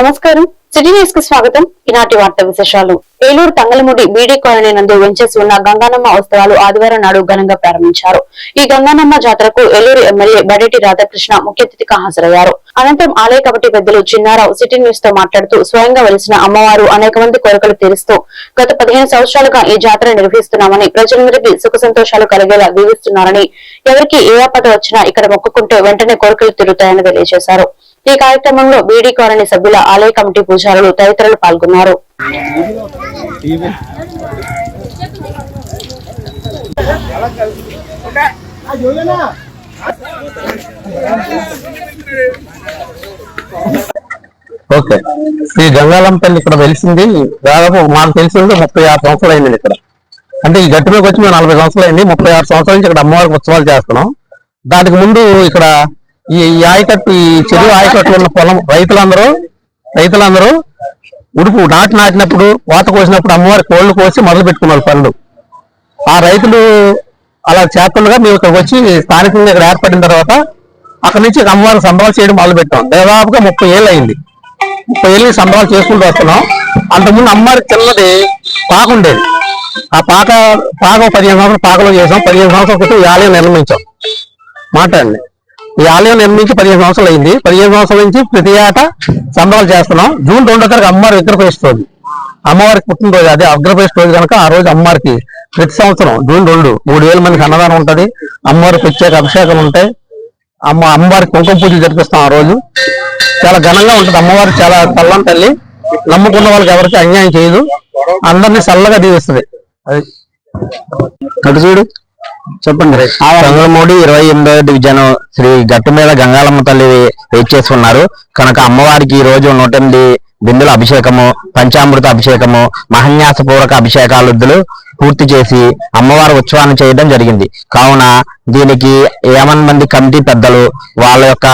నమస్కారం. సిటీ న్యూస్కు స్వాగతం. ఈనాటి వార్త విశేషాలు. ఏలూరు తంగలముడి బీడీ కాలనీ నందు వెంచేసి ఉన్న గంగానమ్మ ఉత్సవాలు ఆదివారం నాడు ఘనంగా ప్రారంభించారు. ఈ గంగానమ్మ జాతరకు ఏలూరు ఎమ్మెల్యే బడేటి రాధాకృష్ణ ముఖ్య అతిథిగా హాజరయ్యారు. అనంతరం ఆలయ కమిటీ పెద్దలు చిన్నారావు సిటీ న్యూస్తో మాట్లాడుతూ స్వయంగా వెలిసిన అమ్మవారు అనేక మంది కోరికలు తీరుస్తూ గత పదిహేను సంవత్సరాలుగా ఈ జాతర నిర్వహిస్తున్నామని ప్రజలందరికీ సుఖ సంతోషాలు కలిగేలా దీవిస్తున్నారని ఎవరికి ఏ ఆపద వచ్చినా ఇక్కడ మొక్కుకుంటే వెంటనే కోరికలు తీరుతాయని తెలియజేశారు. ఈ కార్యక్రమంలో బీడీ కాలనీ సభ్యుల ఆలయ కమిటీ పూజారులు తదితరులు పాల్గొన్నారు. ఓకే. శ్రీ గంగాలం తల్లి ఇక్కడ తెలిసింది దాదాపు మాకు తెలిసింది ముప్పై ఆరు సంవత్సరాలు అయింది ఇక్కడ. అంటే ఈ గట్టి మీద వచ్చి మేము నలభై సంవత్సరాలు అయింది. ముప్పై ఆరు సంవత్సరాల నుంచి ఇక్కడ అమ్మవారికి ఉత్సవాలు చేస్తున్నాం. దానికి ముందు ఇక్కడ ఈ ఆయకట్టు ఈ చెరువు ఆయకట్టు ఉన్న పొలం రైతులందరూ రైతులందరూ ఉడుపు నాటు నాటినప్పుడు కోత కోసినప్పుడు అమ్మవారి కోళ్ళు కోసి మొదలు పెట్టుకున్నారు పనులు ఆ రైతులు అలా చేస్తుండగా మేము ఇక్కడికి వచ్చి స్థానికంగా ఇక్కడ ఏర్పడిన తర్వాత అక్కడి నుంచి అమ్మవారికి సంబరాలు చేయడం మొదలు పెట్టాం. దాదాపుగా ముప్పై ఏళ్ళు అయింది ముప్పై ఏళ్ళు సంబరాలు చేసుకుంటూ వస్తున్నాం. అంతకుముందు అమ్మవారికి చిన్నది పాక ఉండేది. ఆ పాక పాక పదిహేను సంవత్సరాలు పాకలో చేసాం. పదిహేను సంవత్సరాల క్రితం ఈ ఆలయం నిర్మించాం. మాట్లాడండి. ఈ ఆలయం నిర్మించి పదిహేను సంవత్సరాలు అయింది. పదిహేను సంవత్సరాల నుంచి ప్రతి ఏటా సంబరాలు చేస్తున్నాం. జూన్ రెండో తారీఖు అమ్మవారి విగ్రహేస్తుంది అమ్మవారికి పుట్టినరోజు. అదే అగ్రప్రవేశ రోజు కనుక ఆ రోజు అమ్మవారికి ప్రతి సంవత్సరం జూన్ రెండు మూడు వేల మందికి అన్నదానం ఉంటుంది. అమ్మవారికి ప్రత్యేక అభిషేకాలు ఉంటాయి. అమ్మ అమ్మవారికి కుంకుమ పూజలు జరిపిస్తాం ఆ రోజు. చాలా ఘనంగా ఉంటుంది. అమ్మవారు చాలా చల్లని తల్లి. నమ్ముకున్న వాళ్ళకి ఎవరికి అన్యాయం చేయదు. అందరినీ చల్లగా దీవిస్తుంది. అది. అటు చూడు. చెప్పండి. చంద్రమూడి ఇరవై ఎనిమిదో డివిజన్ శ్రీ గట్టు మీద గంగాలమ్మ తల్లి వేచేసి ఉన్నారు కనుక అమ్మవారికి ఈ రోజు నూట ఎనిమిది బిందుల అభిషేకము పంచామృత అభిషేకము మహన్యాస పూర్వక అభిషేకాలుద్దులు పూర్తి చేసి అమ్మవారి ఉత్సవాన్ని చేయడం జరిగింది. కావున దీనికి ఏమన్ మంది కమిటీ పెద్దలు వాళ్ళ యొక్క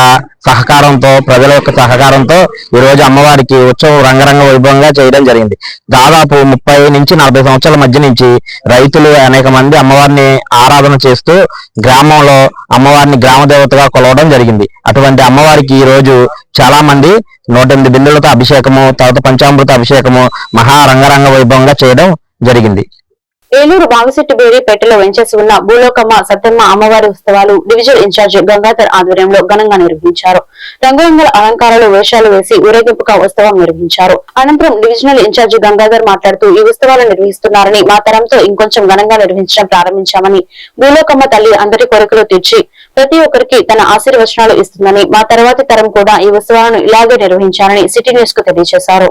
సహకారంతో ప్రజల యొక్క సహకారంతో ఈ రోజు అమ్మవారికి ఉత్సవం రంగరంగ వైభవంగా చేయడం జరిగింది. దాదాపు ముప్పై నుంచి నలభై సంవత్సరాల మధ్య నుంచి రైతులు అనేక మంది అమ్మవారిని ఆరాధన చేస్తూ గ్రామంలో అమ్మవారిని గ్రామ దేవతగా కొలవడం జరిగింది. అటువంటి అమ్మవారికి ఈ రోజు చాలా మంది నూట ఎనిమిది బిందులతో అభిషేకము తర్వాత పంచామృత అభిషేకము మహా రంగరంగ వైభవంగా చేయడం జరిగింది. ఏలూరు బావిశెట్టిబేరి పెట్టెలో వెంచేసి ఉన్న భూలోకమ్మ సత్యమ్మ అమ్మవారి ఉత్సవాలు డివిజన్ ఇన్ఛార్జ్ గంగాధర్ ఆధ్వర్యంలో ఘనంగా నిర్వహించారు. రంగురంగుల అలంకారాలు వేషాలు వేసి ఊరేగింపుగా ఉత్సవం నిర్వహించారు. అనంతరం డివిజనల్ ఇన్ఛార్జ్ గంగాధర్ మాట్లాడుతూ ఈ ఉత్సవాలు నిర్వహిస్తున్నారని మా తరంతో ఇంకొంచెం ఘనంగా నిర్వహించడం ప్రారంభించామని భూలోకమ్మ తల్లి అందరి కోరికలు తీర్చి ప్రతి ఒక్కరికి తన ఆశీర్వచనాలు ఇస్తుందని మా తర్వాతి తరం కూడా ఈ ఉత్సవాలను ఇలాగే నిర్వహించాలని సిటీ న్యూస్కు తెలియజేశారు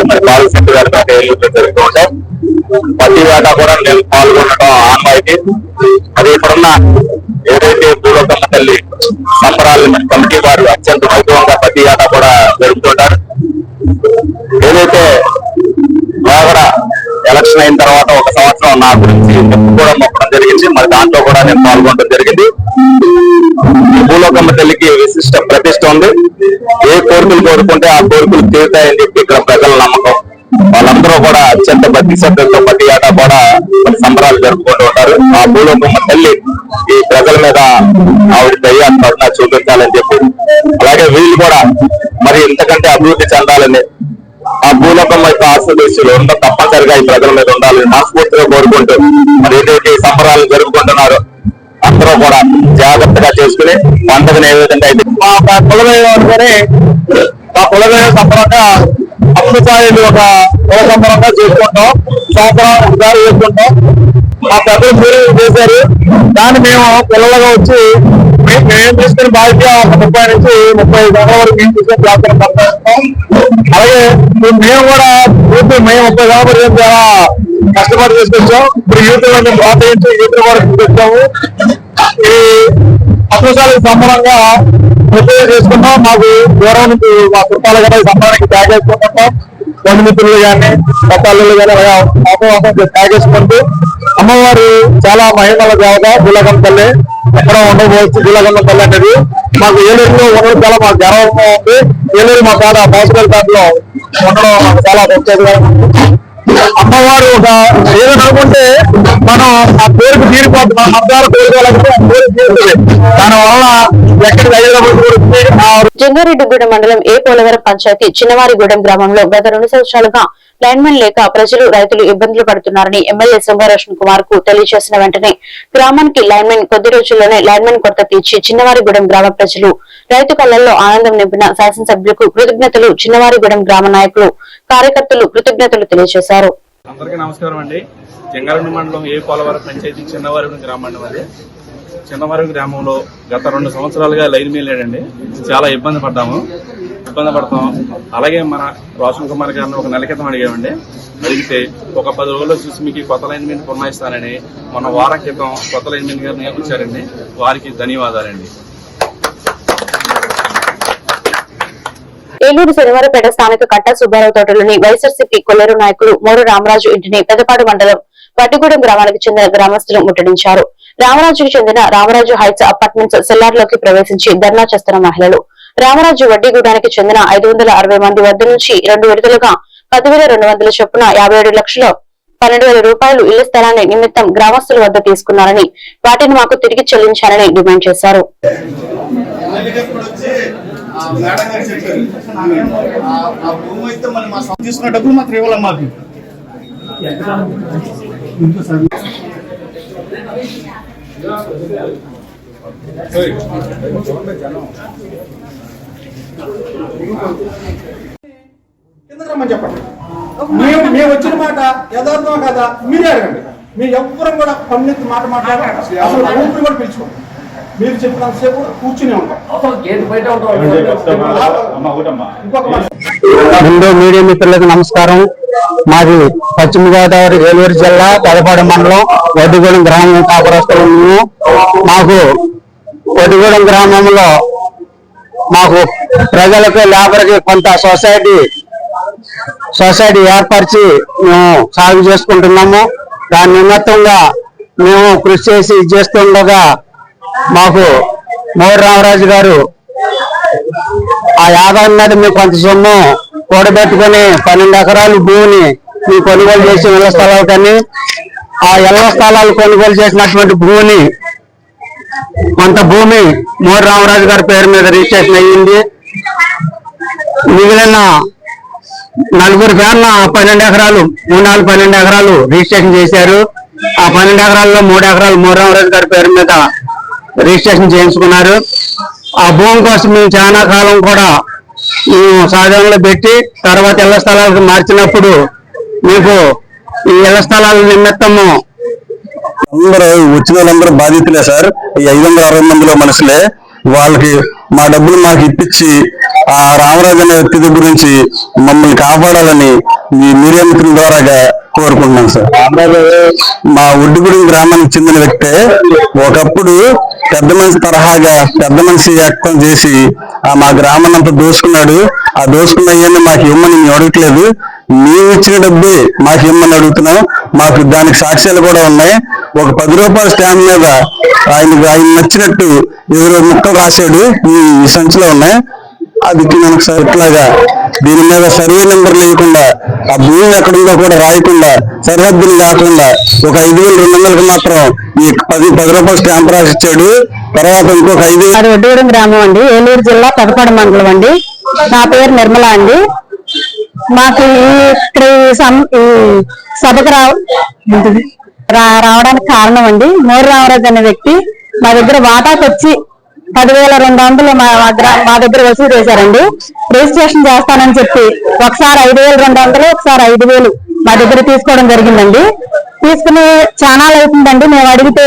తల్లి మరి బాలు శెట్టి గారి పేట ఏలూరులో జరుగుతూ ఉంటాయి ప్రతి కూడా నేను పాల్గొనడం ఆన్వాయితీ అది ఇప్పుడున్న ఏదైతే భూలోకమ్మ తల్లి సంబరాలు కమిటీ వారు అత్యంత వైభవంగా ప్రతి ఏటా కూడా జరుపుతుంటారు ఏదైతే లోగడ ఎలక్షన్ అయిన తర్వాత ఒక సంవత్సరం నా గురించి కూడా మొక్కడం జరిగింది. మరి దాంట్లో కూడా నేను పాల్గొనడం జరిగింది. ఈ తల్లికి విశిష్ట ప్రతిష్ట ఉంది. ఏ కోరికలు కోరుకుంటే ఆ కోరికలు తీరుతాయని చెప్పి ఇక్కడ ప్రజల నమ్మకం. వాళ్ళందరూ కూడా అత్యంత భక్తి శ్రద్ధలతో ప్రతి ఏటా కూడా సంబరాలు జరుపుకుంటూ ఉంటారు. ఆ భూలోకమ్మ తల్లి ఈ ప్రజల మీద ఆవిడ దయ్యా కరుణ చూపించాలని చెప్పి. అలాగే వీళ్ళు కూడా మరి ఇంతకంటే అభివృద్ధి చెందాలని ఆ భూలోకం యొక్క ఆశీర్వదిస్తులు ఉన్న తప్పనిసరిగా ఈ ప్రజల మీద ఉండాలని మనస్ఫూర్తిగా కోరుకుంటూ మరి ఏదైతే సంబరాలు జరుపుకుంటున్నారో అందరూ కూడా జాగ్రత్తగా చేసుకుని పండుగను ఏ విధంగా అయితే మా కులమైన అనుకుని మా కులమైన సంబరంగా అమృతాయిలు ఒక కుల సంబరంగా చేసుకుంటాం. సంవత్సరానికి ఒకసారి చేసుకుంటాం. మా పెద్దలు మీరు చేశారు. దాన్ని మేము పిల్లలుగా వచ్చి మేము తీసుకున్న బాధ్యత ఒక ముప్పై నుంచి ముప్పై ఐదు గంటల వరకు మేము తీసుకుని జాగ్రత్త పడతాం అలాగే మేము కూడా యూత్ మేము ముప్పై గంటల వరకు చాలా కష్టపడి తీసుకొచ్చాం ఇప్పుడు యూత్ కొంచెం ప్రోత్సహించి యూత్ కూడా తీసుకొచ్చాము. ఈ పత్రశాలకు సంబరంగా ప్రిపేర్ చేసుకుంటాం. మాకు దూరం నుంచి మా కుటుంబాలు కూడా ఈ సంబరానికి ట్యాగ్ చేసుకుంటున్నాం బంధుమిత్రులు కానీ పట్టాలు కానీ అలాగే ట్యాగ్ చేసుకుంటూ అమ్మవారు చాలా మహిళల దేవత గులగం తల్లి ఎక్కడ ఉండవచ్చు గులగం తల్లి అనేది మాకు ఏలూరులో ఉండడం చాలా మాకు గర్వంగా ఉంది. ఏలూరు మా కాడ పాసిబుల్ దాంట్లో ఉండడం చాలా ప్రత్యేకంగా ఉంది. అమ్మవారు ఒక ఏదైనా అనుకుంటే మనం ఆ పేరుకు తీరిపోతుంది మన మద్దాలు కోరుకోవాలంటే ఆ పేరు తీరుతుంది. దానివల్ల ఎక్కడికి జంగారెడ్డిగూడెం మండలం ఏ పోలవరం పంచాయతీ చిన్నవారిగూడెం గ్రామంలో గత రెండు సంవత్సరాలుగా లైన్మెన్ లేక ప్రజలు రైతులు ఇబ్బందులు పడుతున్నారని ఎమ్మెల్యే శంభారోషన్ కుమార్కు తెలియజేసిన వెంటనే గ్రామానికి లైన్మెన్ కొద్ది రోజుల్లోనే లైన్మెన్ కొరత తీర్చి చిన్నవారిగూడెం గ్రామ ప్రజలు రైతు కళ్ళల్లో ఆనందం నింపిన శాసనసభ్యులకు కృతజ్ఞతలు. చిన్నవారిగూడెం గ్రామ నాయకులు కార్యకర్తలు కృతజ్ఞతలు తెలియజేశారు. అందరికీ నమస్కారం అండి. జంగారెడ్డి మండలం ఏ పోలవరం పంచాయతీ చిన్నవారి గ్రామం అది. చిన్నవారి గ్రామంలో గత రెండు సంవత్సరాలుగా లైన్ మేలేడండి చాలా ఇబ్బంది పడ్డాము. ఇబ్బంది పడతాం. అలాగే మన రోషన్ కుమార్ గారిని ఒక నెల క్రితం అడిగామండి. అడిగితే ఒక పది రోజుల్లో చూసి మీకు కొత్త లైన్ మీద పురమాయిస్తానని మన వారం క్రితం కొత్త లైన్ మీద గారిని ఇచ్చారండి వారికి ధన్యవాదాలండి. ఏలూరు శనివారపేట స్థానిక కట్ట సుబ్బారావు తోటలోని వైఎస్ఆర్సీపీ కొల్లేరు నాయకులు మోరు రామరాజు ఇంటిని పెదపాడు మండలం వడ్డిగూడెం గ్రామానికి చెందిన గ్రామస్తులు ముట్టడించారు. రామరాజుకు చెందిన రామరాజు హైట్స్ అపార్ట్మెంట్స్ సెల్లార్లోకి ప్రవేశించి ధర్నా చేస్తున్న మహిళలు. రామరాజు వడ్డీగూడానికి చెందిన ఐదు వందల అరవై మంది వద్ద నుంచి రెండు విడతలుగా పదివేల రెండు వందల చొప్పున యాభై ఏడు లక్షల పన్నెండు వేల రూపాయలు ఇళ్ళ స్థలాన్ని నిమిత్తం గ్రామస్తుల వద్ద తీసుకున్నారని వాటిని మాకు తిరిగి చెల్లించాలని డిమాండ్ చేశారు. మేడం గారు చెప్పారు. ఆ- ఆ భూమి అయితే మళ్ళీ మా సొంత తీసుకున్న డబ్బులు మాత్రం ఇవ్వాలి మాకు. రమ్మని చెప్పండి. మేము మేము వచ్చిన మాట యథార్థమా కదా? మీరే అడగండి. మీరు ఎవ్వరం కూడా పన్నెత్తి మాట మాట్లాడారు అసలు ఊపిరి కూడా పిలుచుకోండి మీరు చెప్పినంతసేపు కూర్చునే ముందు మీడియా మిత్రులకు నమస్కారం. మాది పశ్చిమ గోదావరి ఏలూరు జిల్లా పెదపాడు మండలం వడ్డిగూడెం గ్రామం కాపురస్తులు మాకు వడ్డిగూడెం గ్రామంలో మాకు ప్రజలకు లేబర్కి కొంత సొసైటీ సొసైటీ ఏర్పరిచి మేము సాగు చేసుకుంటున్నాము. దాని నిమిత్తంగా మేము కృషి చేసి ఇది చేస్తుండగా మాకు మోర్ రామరాజు గారు ఆ యాదాన్ని మీద మీకు కొంత సొమ్ము కూడబెట్టుకుని పన్నెండు ఎకరాలు భూమిని మీ కొనుగోలు చేసి ఇళ్ళ స్థలాలు కానీ ఆ ఇళ్ళ స్థలాలు కొనుగోలు చేసినటువంటి భూమిని కొంత భూమి మోర్ రామరాజు గారి పేరు మీద రిజిస్ట్రేషన్ అయ్యింది. మిగిలిన నలుగురు పేర్ల పన్నెండు ఎకరాలు మూడు నాలుగు పన్నెండు ఎకరాలు రిజిస్ట్రేషన్ చేశారు. ఆ పన్నెండు ఎకరాల్లో మూడు ఎకరాలు మోహన్ రామరాజు గారి పేరు మీద రిజిస్ట్రేషన్ చేయించుకున్నారు. ఆ భూమి కోసం మేము చాలా కాలం కూడా మేము సాధనలో పెట్టి తర్వాత ఇళ్ళ స్థలాలకు మార్చినప్పుడు మీకు ఈ ఇళ్ళ స్థలాల నిమిత్తము అందరూ వచ్చిన వాళ్ళందరూ బాధితులే సార్. ఈ ఐదు వందల అరవై మందిలో మనుషులే. వాళ్ళకి మా డబ్బులు మాకు ఇప్పించి ఆ రామరాజు అనే వ్యక్తి దగ్గర నుంచి మమ్మల్ని కాపాడాలని మీ మీడియా మిత్రుల ద్వారా కోరుకుంటున్నాం సార్. మా ఒడ్డుగూడెం గ్రామానికి చెందిన వ్యక్తే ఒకప్పుడు పెద్ద మనిషి తరహాగా పెద్ద మనిషి వ్యక్తం చేసి ఆ మా గ్రామాన్ని అంతా దోసుకున్నాడు. ఆ దోసుకున్న అయ్యని మాకు ఇవ్వమని మేము అడగట్లేదు. మేము ఇచ్చిన డబ్బే మాకు ఇమ్మని అడుగుతున్నాం. మాకు దానికి సాక్ష్యాలు కూడా ఉన్నాయి. ఒక పది రూపాయల స్టాంప్ మీద ఆయన ఆయన నచ్చినట్టు ఎవరో ముక్కలు రాశాడు. ఈ ఈ సంచిలో ఉన్నాయి. అది మనకు సార్ దీని మీద సర్వే నెంబర్ లేకుండా ఆ భూమి ఎక్కడుందో కూడా రాయకుండా సరిహద్దులు లేకుండా ఒక ఐదు వేలు రెండు వందలకు మాత్రం ఈ పది పది రూపాయలు స్టాంప్ రాసి ఇచ్చాడు తర్వాత ఇంకొక ఐదు వడ్డూరం గ్రామం అండి. ఏలూరు జిల్లా పెదపాడు మండలం అండి. నా పేరు నిర్మల అండి. మాకు ఈ- ఇక్కడ సభకు రావ రా- రావడానికి కారణం అండి. మోరు రామరాజు అనే వ్యక్తి మా దగ్గర వాటాకు వచ్చి పదివేల రెండు వందలు మా మా మా దగ్గర వసూలు చేశారండి. రిజిస్ట్రేషన్ చేస్తానని చెప్పి ఒకసారి ఐదు వేలు రెండు వందలు ఒకసారి ఐదు వేలు మా దగ్గర తీసుకోవడం జరిగిందండి. తీసుకుని చాలా అవుతుందండి. మేము అడిగితే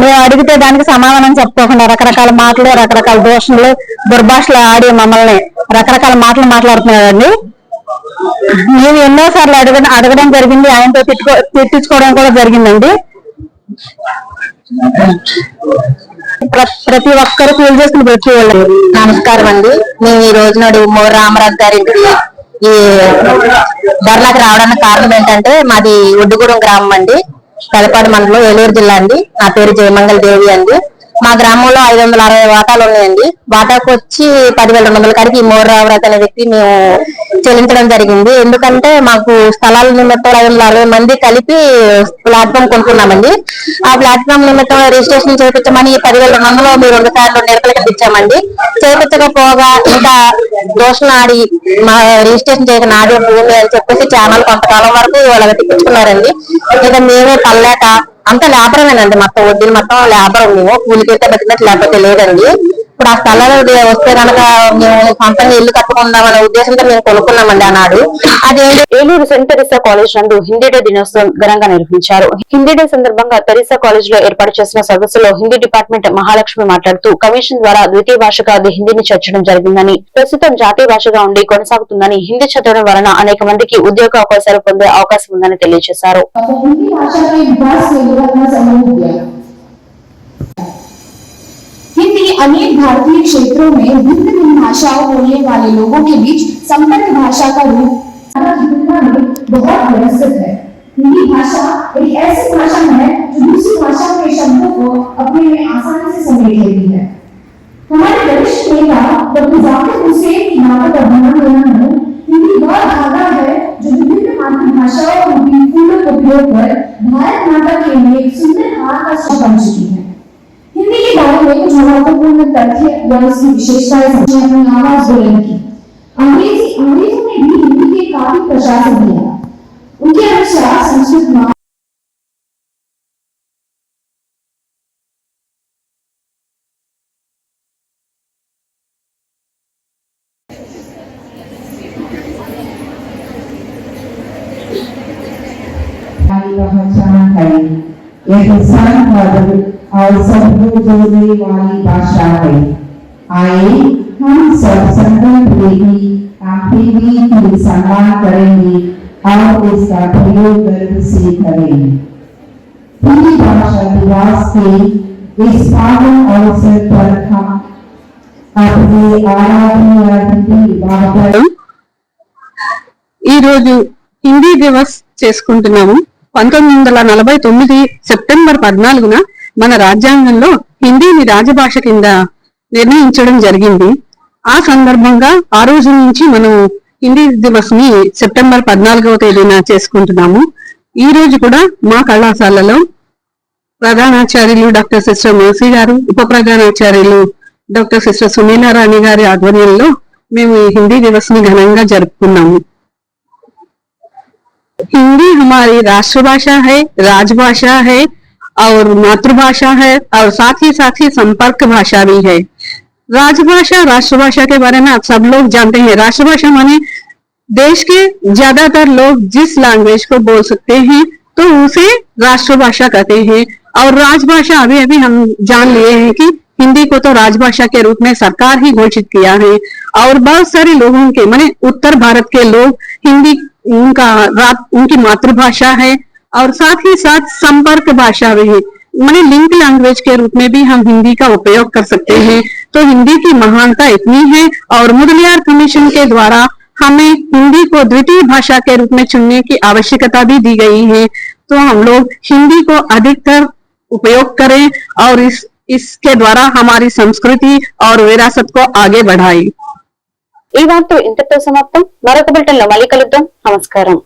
మేము అడిగితే దానికి సమాధానం చెప్పుకోకుండా రకరకాల మాటలు రకరకాల దోషణలు దుర్భాషలు ఆడి మమ్మల్ని రకరకాల మాటలు మాట్లాడుతున్నారండి. మేము ఎన్నో సార్లు అడగ అడగడం జరిగింది. ఆయనతో తిట్టుకో తిట్టించుకోవడం కూడా జరిగిందండి. ప్రతి ఒక్కరు పూజ చేసుకుని ప్రతి వాళ్ళు నమస్కారం అండి. మేము ఈ రోజు నాడు మోర్ రామరాజు గారి ఈ ధర్నాకి రావడానికి కారణం ఏంటంటే మాది ఒడ్డుగూడెం గ్రామం అండి. తలపాడు మండలం ఏలూరు జిల్లా అండి. నా పేరు జయమంగళ దేవి అండి. మా గ్రామంలో ఐదు వందల అరవై వాటాలు ఉన్నాయండి వాటాకు వచ్చి పదివేల రెండు వందల కాడికి ఈ అనే వ్యక్తి మేము చెల్లించడం జరిగింది. ఎందుకంటే మాకు స్థలాల నిమిత్తం ఐదు వందల అరవై మంది కలిపి ప్లాట్ఫామ్ కొనుక్కున్నామండి. ఆ ప్లాట్ఫామ్ నిమిత్తం రిజిస్ట్రేషన్ చేయించమని పదివేల రెండు వందలు మీరు రెండు సార్లు నిరకలకి ఇచ్చామండి చేయించకపోగా ఇంకా దోషణ ఆడి మా రిజిస్ట్రేషన్ చేసిన ఆడి భూమి అని చెప్పేసి ఛానల్ కొంతకాలం వరకు వాళ్ళకి తెప్పించుకున్నారండి ఇక మేమే పల్లేక అంత లేబరమేనండి మొత్తం వడ్డీలు మొత్తం లేబర్ మేము కూలికైతే బతికినట్టు లేకపోతే లేదండి. ఇప్పుడు ఆ స్థలాలు వస్తే కనుక మేము సొంతంగా ఇల్లు కట్టుకుందామనే ఉద్దేశంతో మేము కొనుక్కున్నామండి ఆనాడు. అదేంటి ఏలూరు సెంట్ తెరిసా కాలేజ్ నందు హిందీ డే దినోత్సవం ఘనంగా నిర్వహించారు. హిందీ డే సందర్భంగా తెరిసా కాలేజ్లో ఏర్పాటు చేసిన సదస్సులో హిందీ డిపార్ట్మెంట్ మహాలక్ష్మి మాట్లాడుతూ కమిషన్ ద్వారా ద్వితీయ భాషగా అది హిందీని చేర్చడం జరిగిందని ప్రస్తుతం జాతీయ భాషగా ఉండి కొనసాగుతుందని హిందీ చదవడం వలన అనేక మందికి ఉద్యోగ అవకాశాలు పొందే అవకాశం ఉందని తెలియజేశారు. हिंदी के के अनेक भारतीय क्षेत्रों में भिन्न भिन्न भाषाओं बोलने वाले लोगों के बीच संपर्क भाषा का रूप बहुत व्यवस्थित है। हिंदी भाषा एक ऐसी भाषा है जो दूसरी भाषा के शब्दों को अपने में आसानी से समेट लेती है। हमारे वरिष्ठ नेता डॉक्टर जाकिर हुसैन की नाटक अभियान में हिंदी वह धागा है जो विभिन्न मातृभाषाओं की उपयोग कर भारत माता के लिए एक सुंदर हार का बन चुकी है हिंदी के बारे में कुछ महत्वपूर्ण तथ्य या उसकी विशेषताएँ समझे अपनी आवाज़ बुलंद की। अंग्रेज़ी, अंग्रेज़ों ने भी हिंदी के काफ़ी प्रशासन दिया उनके अनुसार संस्कृत मा- यह किसान मधुर और सबको जोड़ने वाली भाषा है आइए हम सब संकल्प लेके पीढ़ी की सम्मान करेंगे और इसका प्रयोग गर्व से करेंगे हिंदी भाषा दिवस के इस पावन अवसर पर हम अपने आराधनीय अतिथि बाबा ఈ రోజు హిందీ దివస్ చేసుకుంటున్నాము పంతొమ్మిది వందల నలభై తొమ్మిది సెప్టెంబర్ పద్నాలుగున మన రాజ్యాంగంలో హిందీని రాజభాష కింద నిర్ణయించడం జరిగింది. ఆ సందర్భంగా ఆ రోజు నుంచి మనం హిందీ దివస్ని సెప్టెంబర్ పద్నాలుగవ తేదీన చేసుకుంటున్నాము. ఈ రోజు కూడా మా కళాశాలలో ప్రధానాచార్యులు డాక్టర్ సిస్టర్ మోసీ గారు ఉప ప్రధానాచార్యులు డాక్టర్ సిస్టర్ సునీల రాణి గారి ఆధ్వర్యంలో మేము ఈ హిందీ దివస్ని ఘనంగా జరుపుకున్నాము. హిందీ రాష్ట్ర భాష హై రాజభాష హై और मातृभाषा है और साथ ही साथ ही संपर्क भाषा भी है। राजभाषा, राष्ट्रभाषा के बारे में आप सब लोग जानते हैं। राष्ट्रभाषा माने देश के ज़्यादातर लोग जिस लैंग्वेज को बोल सकते हैं तो उसे राष्ट्रभाषा कहते हैं। और राजभाषा अभी अभी हम जान लिए हैं कि हिंदी को तो राजभाषा के रूप में सरकार ही घोषित किया है। और बहुत सारे लोगों के, माने उत्तर भारत के लोग, हिंदी उनका, उनकी मातृभाषा है। और साथ ही साथ संपर्क भाषा भी है माने लिंक लैंग्वेज के रूप में भी हम हिंदी का उपयोग कर सकते हैं तो हिंदी की महानता इतनी है और मुदलियार कमीशन के द्वारा हमें हिंदी को द्वितीय भाषा के रूप में चुनने की आवश्यकता भी दी गई है तो हम लोग हिंदी को अधिकतर उपयोग करें और इस इसके द्वारा हमारी संस्कृति और विरासत को आगे बढ़ाएं ఈ వార్తలు ఇంతటితో సమాప్తం మరొక బులెటిన్ లో మళ్ళీ కలుద్దాం నమస్కారం